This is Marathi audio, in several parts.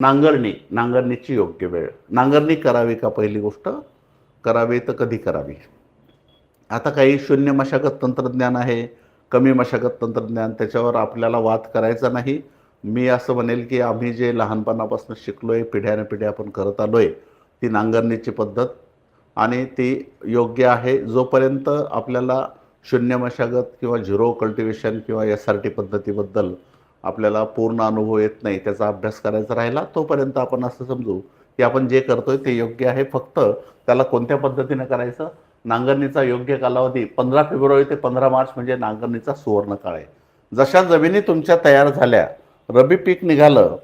नांगरणी नांगरणीची योग्य वेळ. नांगरणी करावी का पहिली गोष्ट? करावी तर कधी करावी? आता काही शून्य मशागत तंत्रज्ञान आहे कमी मशागत तंत्रज्ञान त्याच्यावर आपल्याला वाद करायचा नाही. मी असं म्हणेल की आम्ही जे लहानपणापासून शिकलो आहे पिढ्याने पिढ्या आपण करत आलो आहे ती नांगरणीची पद्धत. आणि ती योग्य आहे जोपर्यंत आपल्याला शून्य मशागत किंवा झिरो कल्टिवेशन किंवा एस आर टी पद्धतीबद्दल आपल्याला पूर्ण अनुभव येत नाही त्याचा अभ्यास करायचा राहिला तोपर्यंत आपण असं समजू की आपण जे करतोय ते योग्य आहे. फक्त त्याला कोणत्या पद्धतीने करायचं? नांगरणीचा योग्य कालावधी पंधरा फेब्रुवारी ते पंधरा मार्च म्हणजे नांगरणीचा सुवर्ण काळ आहे. जशा जमिनी तुमच्या तयार झाल्या रबी पीक निघालं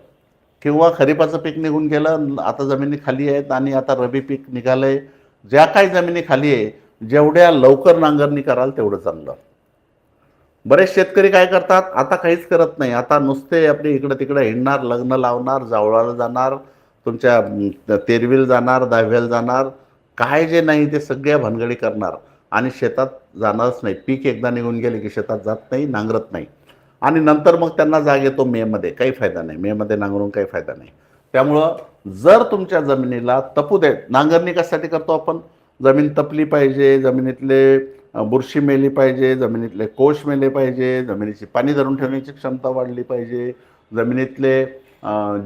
किंवा खरीपाचं पीक निघून गेलं आता जमिनी खाली आहेत आणि आता रबी पीक निघालं आहे ज्या काही जमिनी खाली आहे जेवढ्या लवकर नांगरणी कराल तेवढं चांगलं. बरेच शेतकरी काय करतात आता काहीच करत नाही. आता नुसते आपले इकडं तिकडं हिंडणार लग्न लावणार जावळाला जाणार तुमच्या तेरवील जाणार दहाव्याला जाणार काय जे नाही ते सगळ्या भानगडी करणार. आणि शेतात जाणारच नाही. पीक एकदा निघून गेले की शेतात जात नाही नांगरत नाही. आणि नंतर मग त्यांना जाग येतो मेमध्ये काही फायदा नाही. मेमध्ये नांगरून काही फायदा नाही. त्यामुळं जर तुमच्या जमिनीला तपू दे नांगरणी कशासाठी करतो आपण? जमीन तपली पाहिजे जमिनीतले बुरशी मेली पाहिजे जमिनीतले कोश मेले पाहिजे जमिनीची पाणी धरून ठेवण्याची क्षमता वाढली पाहिजे. जमिनीतले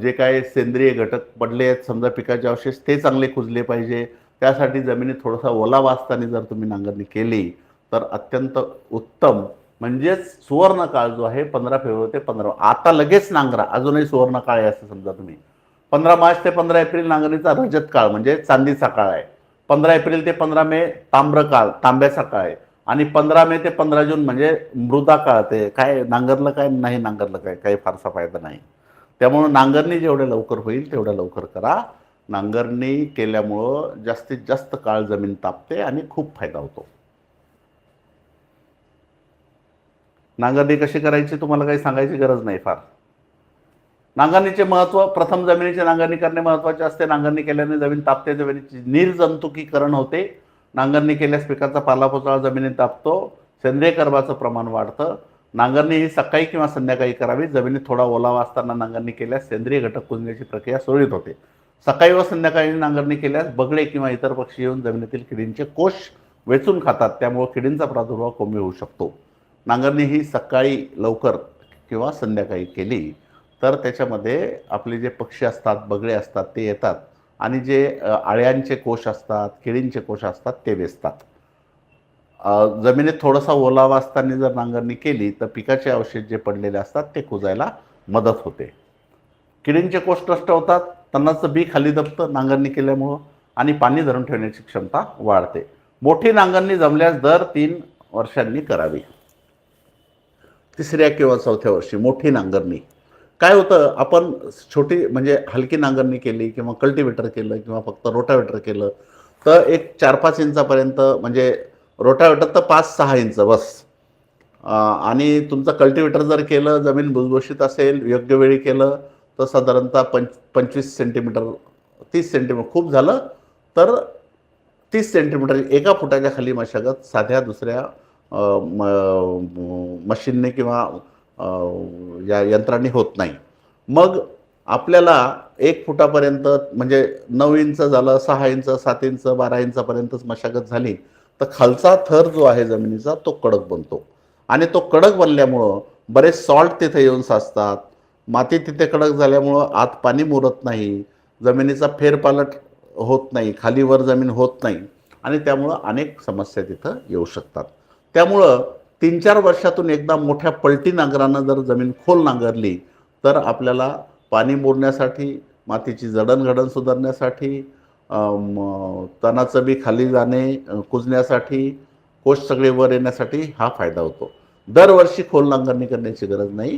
जे काय सेंद्रिय घटक पडले आहेत समजा पिकाचे अवशेष ते चांगले कुजले पाहिजे. त्यासाठी जमिनीत थोडासा ओलावा असताना जर तुम्ही नांगरणी केली तर अत्यंत उत्तम. म्हणजेच सुवर्ण काळ जो आहे पंधरा फेब्रुवारी ते पंधरा आता लगेच नांगरा. अजूनही सुवर्ण काळ आहे असं समजा तुम्ही. पंधरा मार्च ते पंधरा एप्रिल नांगरणीचा रजत काळ म्हणजे चांदीचा काळ आहे. पंधरा एप्रिल ते पंधरा मे तांब्र काळ तांब्याचा काळ आहे. आणि पंधरा मे ते पंधरा जून म्हणजे मृदा काळ ते. काय नांगरलं काय? नाही नांगरलं काय? काही फारसा फायदा नाही. त्यामुळं नांगरणी जेवढ्या लवकर होईल तेवढ्या लवकर करा. नांगरणी केल्यामुळं जास्तीत जास्त काळ जमीन तापते आणि खूप फायदा होतो. नांगरणी कशी करायची? तुम्हाला काही सांगायची गरज नाही फार. नांगरणीचे महत्त्व प्रथम जमिनीची नांगरणी करणे महत्त्वाचे असते. नांगरणी केल्याने जमीन तापते जमिनीची निर्जंतुकीकरण होते. नांगरणी केल्यास पिकाचा पालापाचोळा जमिनीत तापतो. सेंद्रिय कर्बाचं प्रमाण वाढतं. नांगरणी ही सकाळी किंवा संध्याकाळी करावी. जमिनीत थोडा ओलावा असताना नांगरणी केल्यास सेंद्रिय घटक कुजण्याची प्रक्रिया सुरळीत होते. सकाळी व संध्याकाळी नांगरणी केल्यास बगळे किंवा इतर पक्षी येऊन जमिनीतील किडींचे कोश वेचून खातात. त्यामुळे किडींचा प्रादुर्भाव कमी होऊ शकतो. नांगरणी ही सकाळी लवकर किंवा संध्याकाळी केली तर त्याच्यामध्ये आपले जे पक्षी असतात बगळे असतात ते येतात. आणि जे आळ्यांचे कोश असतात केळींचे कोश असतात ते वेचतात. जमिनीत थोडासा ओलावा असताना जर नांगरणी केली तर पिकाचे अवशेष जे पडलेले असतात ते कुजायला मदत होते. किडींचे कोष नष्ट होतात तणाचं बी खाली दबतं नांगरणी केल्यामुळं आणि पाणी धरून ठेवण्याची क्षमता वाढते. मोठी नांगरणी जमल्यास दर तीन वर्षांनी करावी. तिसऱ्या किंवा चौथ्या वर्षी मोठी नांगरणी. काय होतं आपण छोटी म्हणजे हलकी नांगरणी केली किंवा कल्टिवेटर केलं किंवा फक्त रोटावेटर केलं तर एक चार पाच इंचापर्यंत म्हणजे रोटावेटर तर पाच सहा इंच बस. आणि तुमचं कल्टिवेटर जर केलं जमीन भुसभुशीत असेल योग्य वेळी केलं तर साधारणतः पंच पंचवीस सेंटीमीटर तीस सेंटीमीटर खूप झालं तर तीस सेंटीमीटर एका फुटाच्या खाली मशागत साध्या दुसऱ्या म- मशीनने किंवा या यंत्रांनी होत नाही. मग आपल्याला एक फुटापर्यंत म्हणजे नऊ इंच झालं सहा इंच सात इंच बारा इंचापर्यंतच मशागत झाली तर खालचा थर जो आहे जमिनीचा तो कडक बनतो. आणि तो कडक बनल्यामुळं बरेच सॉल्ट तिथे येऊन साचतात. माती तिथे कडक झाल्यामुळं आत पाणी मुरत नाही. जमिनीचा फेरपालट होत नाही. खाली वर जमीन होत नाही. आणि त्यामुळं अनेक समस्या तिथं येऊ शकतात. त्यामुळं तीन चार वर्षातून एकदा मोठ्या पलटी नांगरानं जर जमीन खोल नांगरली तर आपल्याला पाणी मोडण्यासाठी मातीची जडणघडण सुधारण्यासाठी तणाचं बी खाली जाणे कुजण्यासाठी कोश सगळे वर येण्यासाठी हा फायदा होतो. दरवर्षी खोल नांगरणी करण्याची गरज नाही.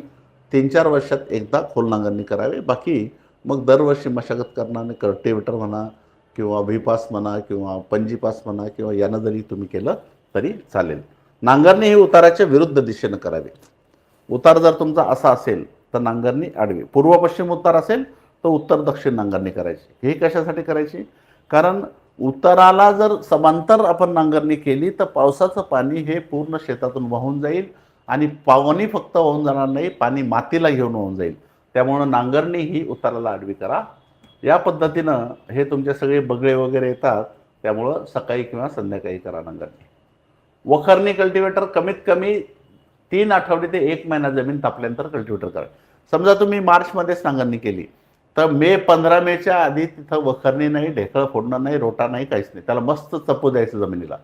तीन चार वर्षात एकदा खोल नांगरणी करावी. बाकी मग दरवर्षी मशागत करणारे कल्टिवेटर म्हणा किंवा व्हीपास म्हणा किंवा पंजीपास म्हणा किंवा यानं जरी तुम्ही केलं तरी चालेल. नांगरणी ही उताराच्या विरुद्ध दिशेनं करावी. उतार जर तुमचा असा असेल तर नांगरणी आडवी. पूर्व पश्चिम उतार असेल तर उत्तर दक्षिण नांगरणी करायची. हे कशासाठी करायची? कारण उताराला जर समांतर आपण नांगरणी केली तर पावसाचं पाणी हे पूर्ण शेतातून वाहून जाईल आणि पाणी फक्त वाहून जाणार नाही पाणी मातीला घेऊन वाहून जाईल. त्यामुळं नांगरणी ही उताराला आडवी करा. या पद्धतीनं हे तुमचे सगळे बगळे वगैरे येतात त्यामुळं सकाळी किंवा संध्याकाळी करा नांगरणी. वखरणी कल्टिवेटर कमीत कमी तीन आठवडे ते एक महिना जमीन तापल्यानंतर कल्टिवेटर करा. समजा तुम्ही मार्चमध्येच नांगरणी केली तर मे पंधरा मेच्या आधी तिथं वखरणी नाही ढेकळं फोडणं नाही रोटा नाही काहीच नाही. त्याला मस्त चपू द्यायचं जमिनीला.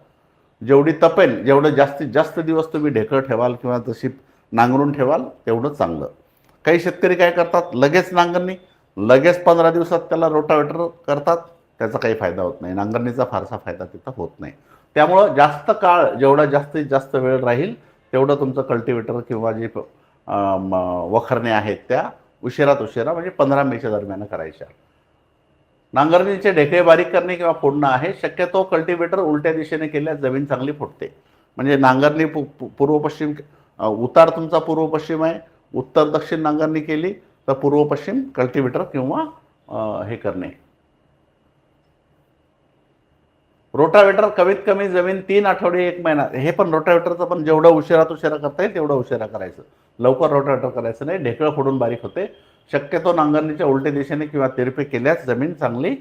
जेवढी तपेल जेवढं जास्तीत जास्त दिवस तुम्ही ढेकळं ठेवाल किंवा तशी नांगरून ठेवाल तेवढं चांगलं. काही शेतकरी काय करतात लगेच नांगरणी लगेच पंधरा दिवसात त्याला रोटावेटर करतात त्याचा काही फायदा होत नाही. नांगरणीचा फारसा फायदा तिथं होत नाही. त्यामुळं जास्त काळ जेवढा जास्तीत जास्त वेळ राहील तेवढं तुमचं कल्टिवेटर किंवा जे वखरणे आहेत त्या उशिरात उशिरा म्हणजे पंधरा मेच्या दरम्यान करायच्या. नांगरणीचे ढेकळे बारीक करणे किंवा फोडणं आहे शक्यतो कल्टिवेटर उलट्या दिशेने केल्यास जमीन चांगली फुटते. म्हणजे नांगरणी पू पूर्व पश्चिम उतार तुमचा पूर्व पश्चिम आहे उत्तर दक्षिण नांगरणी केली तर पूर्व पश्चिम कल्टिवेटर किंवा हे करणे. रोटावेटर कमीत कमी जमीन तीन आठवडे एक महिना. हे पण रोटावेटरचं पण जेवढं उशिरात उशिरा करता येईल तेवढं उशिरा करायचं. लवकर रोटावेटर करायचं नाही. ढेकळं फोडून बारीक होते. शक्यतो नांगरणीच्या उलटे दिशेने किंवा तिरपे केल्यास जमीन चांगली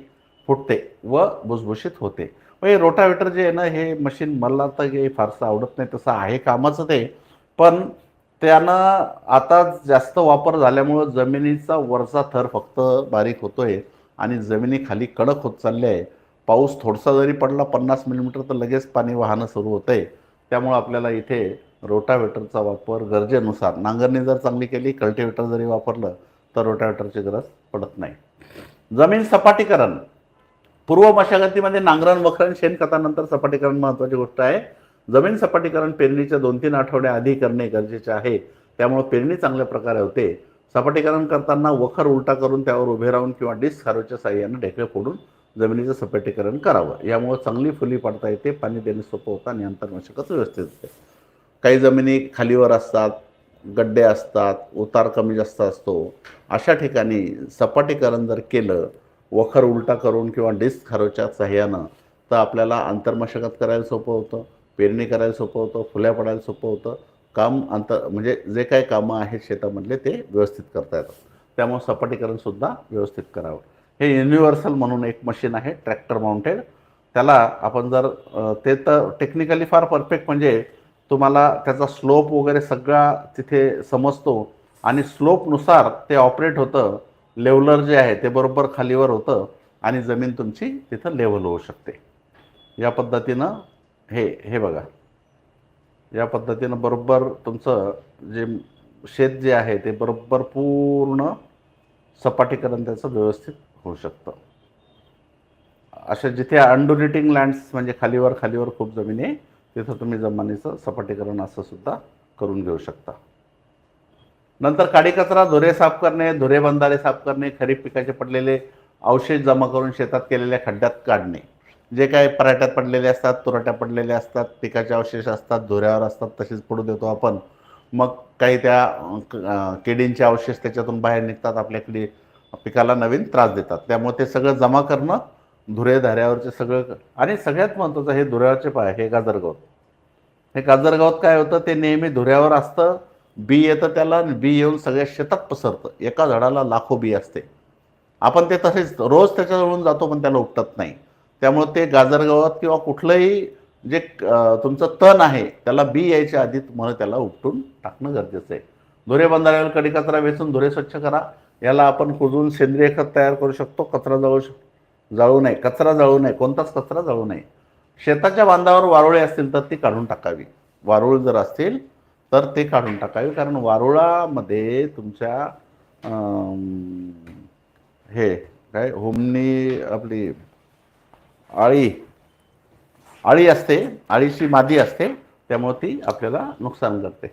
फुटते व भुसभुशीत होते. म्हणजे रोटावेटर जे आहे ना हे मशीन मला तर हे फारसं आवडत नाही. तसं आहे कामाचं ते. पण त्यानं आता जास्त वापर झाल्यामुळं जमिनीचा वरचा थर फक्त बारीक होतोय आणि जमिनी खाली कडक होत चालली आहे. पाऊस थोडासा जरी पडला पन्नास मिलीमीटर तर लगेच पाणी वाहणं सुरू होतं आहे त्यामुळं आपल्याला इथे रोटावेटरचा वापर गरजेनुसार नांगरणी जर चांगली केली कल्टिवेटर जरी वापरलं तर रोटावेटरची गरज पडत नाही. जमीन सपाटीकरण. पूर्व मशागतीमध्ये नांगरण वखरण शेणखतानंतर सपाटीकरण महत्त्वाची गोष्ट आहे. जमीन सपाटीकरण पेरणीच्या दोन तीन आठवड्या आधी करणे गरजेचे आहे. त्यामुळे पेरणी चांगल्या प्रकारे होते. सपाटीकरण करताना वखर उलटा करून त्यावर उभे राहून किंवा डिस्क हारोच्या साह्याने ढेकळे फोडून जमिनीचं सपाटीकरण करावं. यामुळं चांगली फुली पाडता येते पाणी देणे सोपं होतं आणि अंतर व्यवस्थित होते. काही जमिनी खालीवर असतात गड्डे असतात उतार कमी जास्त असतो. अशा ठिकाणी सपाटीकरण जर केलं वखर उलटा करून किंवा डिस्क खारोच्या सहाय्यानं तर आपल्याला आंतरमशागत करायला सोपं होतं पेरणी करायला सोपं होतं फुल्या पडायला सोपं होतं. काम अंतर म्हणजे जे काही कामं आहेत शेतामधले ते व्यवस्थित करता येतात. त्यामुळे सपाटीकरणसुद्धा व्यवस्थित करावं. हे युनिव्हर्सल म्हणून एक मशीन आहे ट्रॅक्टर माउंटेड त्याला आपण जर ते तर टेक्निकली फार परफेक्ट म्हणजे तुम्हाला त्याचा स्लोप वगैरे सगळा तिथे समजतो आणि स्लोपनुसार ते ऑपरेट होतं. लेवलर जे आहे ते बरोबर खालीवर होतं आणि जमीन तुमची तिथं लेवल होऊ शकते. या पद्धतीनं हे हे बघा. या पद्धतीनं बरोबर तुमचं जे शेत जे आहे ते बरोबर पूर्ण सपाटीकरण त्याचं व्यवस्थित होऊ शकतं. अशा जिथे अंडुलेटिंग लँड्स म्हणजे खालीवर खालीवर खूप जमीन आहे तिथं तुम्ही जमिनीचं सपाटीकरण असं सुद्धा करून घेऊ शकता. नंतर काडी कचरा धुरे साफ करणे धुरे बंधारे साफ करणे खरीप पिकाचे पडलेले अवशेष जमा करून शेतात केलेल्या खड्ड्यात काढणे. जे काही पराठ्यात पडलेले असतात तुराट्या पडलेल्या असतात पिकाचे अवशेष असतात धुऱ्यावर असतात तसेच पडू देतो आपण. मग काही त्या किडींचे अवशेष त्याच्यातून बाहेर निघतात आपल्याकडे पिकाला नवीन त्रास देतात. त्यामुळे ते सगळं जमा करणं धुरे धाऱ्यावरचे सगळं आणि सगळ्यात महत्त्वाचं हे धुऱ्यावरचे पाय हे गाजरगवत हे गाजरगावात काय होतं? ते नेहमी धुऱ्यावर असतं बी येतं त्याला बी येऊन सगळ्या शेतात पसरतं. एका झाडाला लाखो बी असते. आपण ते तसेच रोज त्याच्याजवळून जातो पण त्याला उपटत नाही. त्यामुळे ते गाजरगावात किंवा कुठलंही जे तुमचं तण आहे त्याला बी यायच्या आधी तुम्हाला त्याला उपटून टाकणं गरजेचं आहे. धुरे बंधाऱ्यावर कडी कचरा वेचून धुरे स्वच्छ करा. याला आपण कुजून सेंद्रिय खत तयार करू शकतो कचरा जाळू शक जाळू नये कचरा जाळू नये कोणताच कचरा जाळू नये. शेताच्या बांधावर वारुळे असतील तर ती काढून टाकावी. वारुळ जर असतील तर ते काढून टाकावी कारण वारुळामध्ये तुमच्या हे काय होमनी आपली आळी आळी असते आळीची मादी असते त्यामुळे ती आपल्याला नुकसान करते.